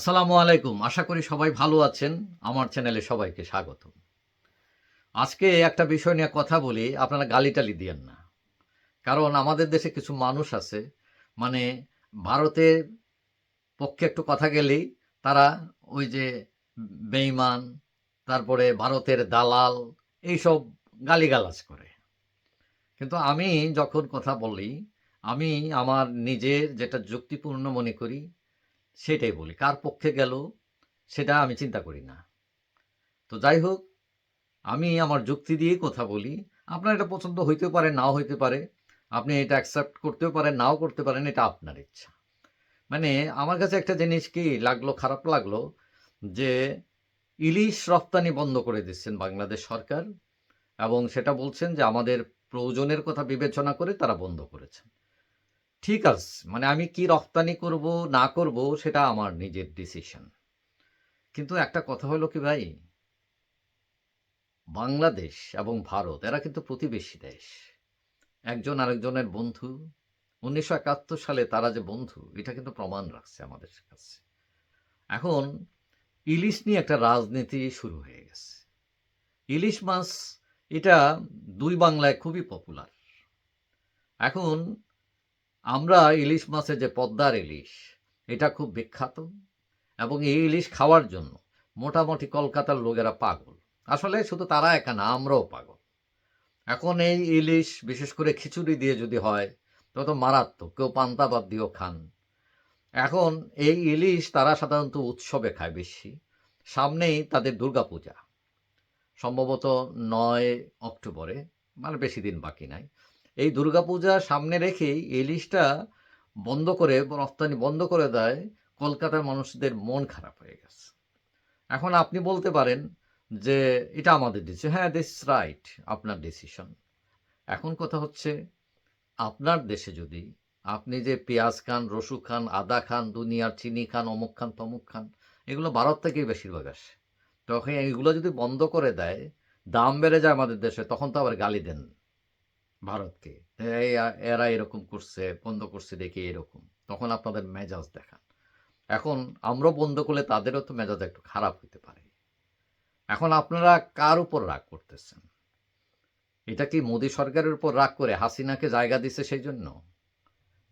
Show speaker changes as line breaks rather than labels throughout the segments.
আসসালামু আলাইকুম। আশা করি সবাই ভালো আছেন। আমার চ্যানেলে সবাইকে স্বাগত আজকে একটা বিষয় নিয়ে কথা বলি, আপনারা গালিটালি দিয়েন না। কারণ আমাদের দেশে কিছু মানুষ আছে মানে ভারতের পক্ষে একটু কথা গেলেই তারা ওই যে বেইমান তারপরে ভারতের দালাল এইসব গালিগালাজ করে। কিন্তু আমি যখন কথা বলি, আমি আমার নিজের যেটা যুক্তিপূর্ণ মনে করি সেটাই বলি। কার পক্ষে গেল সেটা আমি চিন্তা করি না। তো যাই হোক, আমি আমার যুক্তি দিয়ে কথা বলি। আপনার এটা পছন্দ হইতেও পারে, নাও হইতে পারে। আপনি এটা অ্যাকসেপ্ট করতেও পারেন, নাও করতে পারেন, এটা আপনার ইচ্ছা। মানে আমার কাছে একটা জিনিস কি লাগল, খারাপ লাগল যে ইলিশ রপ্তানি বন্ধ করে দিচ্ছেন বাংলাদেশ সরকার এবং সেটা বলছেন যে আমাদের প্রয়োজনের কথা বিবেচনা করে তারা বন্ধ করেছেন। ঠিক আছে মানে আমি কি রপ্তানি করব, না করব, সেটা আমার নিজের ডিসিশন কিন্তু একটা কথা হলো কি ভাই? বাংলাদেশ এবং ভারত, এরা কিন্তু প্রতিবেশী দেশ। একজন আরেকজনের বন্ধু, উনিশশো একাত্তর সালে তারা যে বন্ধু, এটা কিন্তু প্রমাণ রাখছে আমাদের কাছে। এখন ইলিশ নিয়ে একটা রাজনীতি শুরু হয়ে গেছে। ইলিশ মাছ, এটা দুই বাংলায় খুবই পপুলার এখন আমরা ইলিশ মাছের যে পদ্মার ইলিশ, এটা খুব বিখ্যাত এবং এই ইলিশ খাওয়ার জন্য মোটামুটি কলকাতার লোকেরা পাগল। আসলে শুধু তারা একা না, আমরাও পাগল। এখন এই ইলিশ, বিশেষ করে খিচুড়ি দিয়ে যদি হয় তত মারাত্মক, কেউ পান্তা বাদ দিয়েও খান। এখন এই ইলিশ তারা সাধারণত উৎসবে খায় বেশি। সামনেই তাদের দুর্গাপূজা। সম্ভবত নয় অক্টোবরে মানে বেশি দিন বাকি নাই। এই দুর্গাপূজা সামনে রেখেই ইলিশটা বন্ধ করে রপ্তানি বন্ধ করে দেয় কলকাতার মানুষদের মন খারাপ হয়ে গেছে। এখন আপনি বলতে পারেন যে এটা আমাদের ডিসিশন হ্যাঁ দিস রাইট আপনার ডিসিশন এখন কথা হচ্ছে আপনার দেশে যদি আপনি যে পেঁয়াজ খান রসু খান, আদা খান, দুনিয়ার চিনি খান, অমুক খান, তমুক খান, এগুলো ভারত থেকেই বেশিরভাগ আসে। তখন এগুলো যদি বন্ধ করে দেয়, দাম বেড়ে যায় আমাদের দেশে, তখন তো আবার গালি দেন ভারতকে। এরা এরকম করছে, বন্ধ করছে দেখে এরকম। তখন আপনাদের মেজাজ দেখান। এখন আমরা বন্ধ করলে তাদেরও তো মেজাজ একটু খারাপ হতে পারে। এখন আপনারা কার উপর রাগ করতেছেন? এটা কি মোদী সরকারের উপর রাগ করে হাসিনাকে জায়গা দিছে সেই জন্য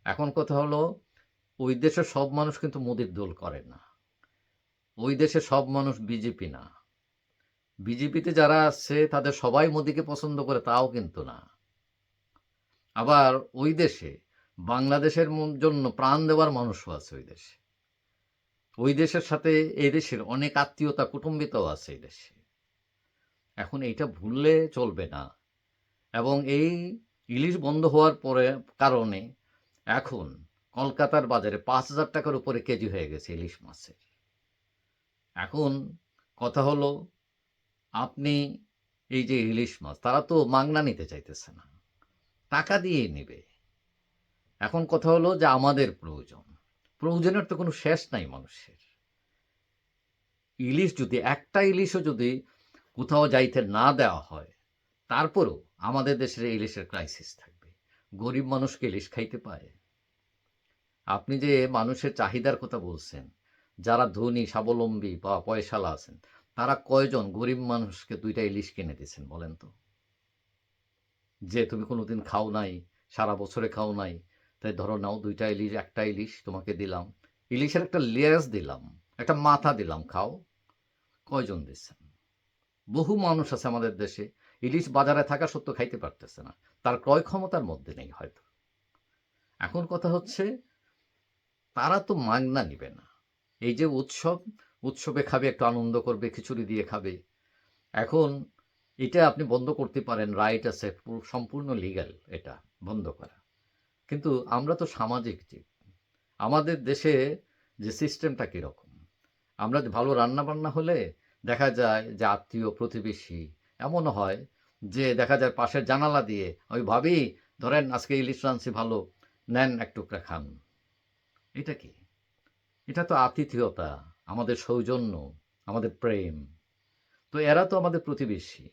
এখন কথা হলো, ওই দেশের সব মানুষ কিন্তু মোদির দোল করে না। ওই দেশে সব মানুষ বিজেপি না। বিজেপিতে যারা আছে, তাদের সবাই মোদিকে পছন্দ করে, তাও কিন্তু না। আবার ওই দেশে বাংলাদেশের জন্য প্রাণ দেওয়ার মানুষও আছে ওই দেশে। ওই দেশের সাথে এই দেশের অনেক আত্মীয়তা কুটুম্বিতাও আছে এই দেশে। এখন এইটা ভুললে চলবে না। এবং এই ইলিশ বন্ধ হওয়ার পরে, কারণে এখন কলকাতার বাজারে পাঁচ হাজার টাকার উপরে কেজি হয়ে গেছে ইলিশ মাছের। এখন কথা হলো, আপনি এই যে ইলিশ মাছ, তারা তো মাংনা নিতে চাইতেছে না। টাকা দিয়ে নেবে। এখন কথা হলো যে আমাদের প্রয়োজন। প্রয়োজনের তো কোনো শেষ নাই মানুষের। ইলিশ যদি, একটা ইলিশও যদি কোথাও যাইতে না দেওয়া হয়, তারপরেও আমাদের দেশের ইলিশের ক্রাইসিস থাকবে। গরিব মানুষকে ইলিশ খাইতে পায়। আপনি যে মানুষের চাহিদার কথা বলছেন, যারা ধনী, স্বাবলম্বী বা পয়সালা আছেন, তারা কয়জন গরিব মানুষকে দুইটা ইলিশ কিনে দিয়েছেন বলেন তো? যে তুমি কোনো দিন খাও নাই, সারা বছরে খাও নাই, তাই ধরো নাও দুইটা ইলিশ, একটা ইলিশ তোমাকে দিলাম। ইলিশের একটা লেয়াস দিলাম, একটা মাথা দিলাম, খাও। কয়জন দিচ্ছেন? বহু মানুষ আছে আমাদের দেশে, ইলিশ বাজারে থাকা সত্ত্বেও খাইতে পারতেছে না। তার ক্রয় ক্ষমতার মধ্যে নেই হয়তো। এখন কথা হচ্ছে, তারা তো মাগনা নিবে না। এই যে উৎসব, উৎসবে খাবে, একটু আনন্দ করবে, খিচুড়ি দিয়ে খাবে। এখন এটা আপনি বন্ধ করতে পারেন রাইট আছে সম্পূর্ণ লিগ্যাল এটা, বন্ধ করা। কিন্তু আমরা তো সামাজিক জীব। আমাদের দেশে যে সিস্টেমটা কীরকম? আমরা ভালো রান্না বান্না হলে দেখা যায় যে আত্মীয়, প্রতিবেশী এমনও হয় যে দেখা যায় পাশের জানালা দিয়ে, আমি ভাবি, ধরেন আজকে ইলিশ রাঁধছি, ভালো, নেন এক টুকরা খান। এটা কি? এটা তো আতিথেয়তা, আমাদের সৌজন্য, আমাদের প্রেম। তো এরা তো আমাদের প্রতিবেশী।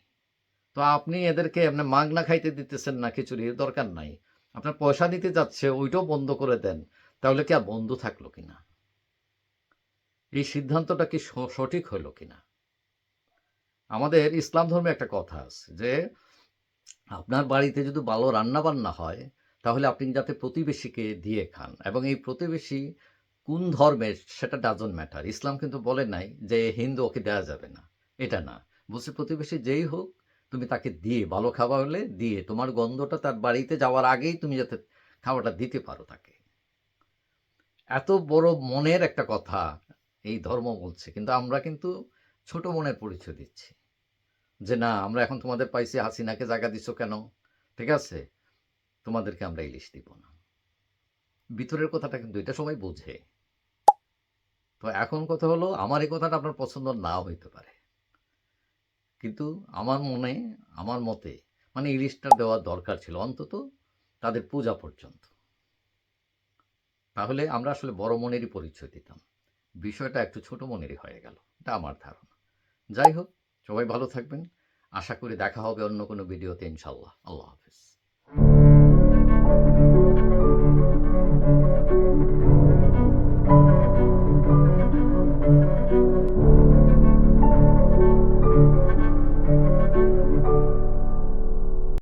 তো আপনি এদেরকে এমনি মাগনা খাইতে দিতেছেন না খিচুড়ি দরকার নাই। আপনার পয়সা দিতে যাচ্ছে, ওইটাও বন্ধ করে দেন, তাহলে কি আর বন্ধু থাকল কিনা? এই সিদ্ধান্তটা কি সঠিক হলো কিনা? আমাদের ইসলাম ধর্মে একটা কথা আছে যে, আপনার বাড়িতে যদি ভালো রান্না বান্না হয়, তাহলে আপনি যাতে প্রতিবেশীকে দিয়ে খান। এবং এই প্রতিবেশী কোন ধর্মের সেটা ডাজন ম্যাটার ইসলাম কিন্তু বলে নাই যে হিন্দু ওকে দেওয়া যাবে না। এটা না। বলছে প্রতিবেশী যেই হোক তুমি তাকে দিয়ে, ভালো খাবার হলে দিয়ে, তোমার গন্ধটা তার বাড়িতে যাওয়ার আগেই তুমি যাতে খাবারটা দিতে পারো তাকে। এত বড় মনের একটা কথা এই ধর্ম বলছে, কিন্তু আমরা কিন্তু ছোট মনের পরিচয় দিচ্ছি। যে না, আমরা এখন তোমাদের পাইছি, হাসিনাকে জায়গা দিছো কেন? ঠিক আছে? তোমাদেরকে আমরা ইলিশ দিব না। ভিতরের কথাটা কিন্তু এটা সবাই বোঝে। তো এখন কথা হলো, আমার এই কথাটা আপনার পছন্দ নাও হইতে পারে। কিন্তু আমার মনে, আমার মতে মানে ইলিশটা দেওয়া দরকার ছিল অন্তত তাদের পূজা পর্যন্ত। তাহলে আমরা আসলে বড় মনেরই পরিচয় দিতাম। বিষয়টা একটু ছোট মনেরই হয়ে গেল, এটা আমার ধারণা। যাই হোক, সবাই ভালো থাকবেন। আশা করি দেখা হবে অন্য কোনো ভিডিওতে ইনশাল্লাহ আল্লাহ হাফিজ।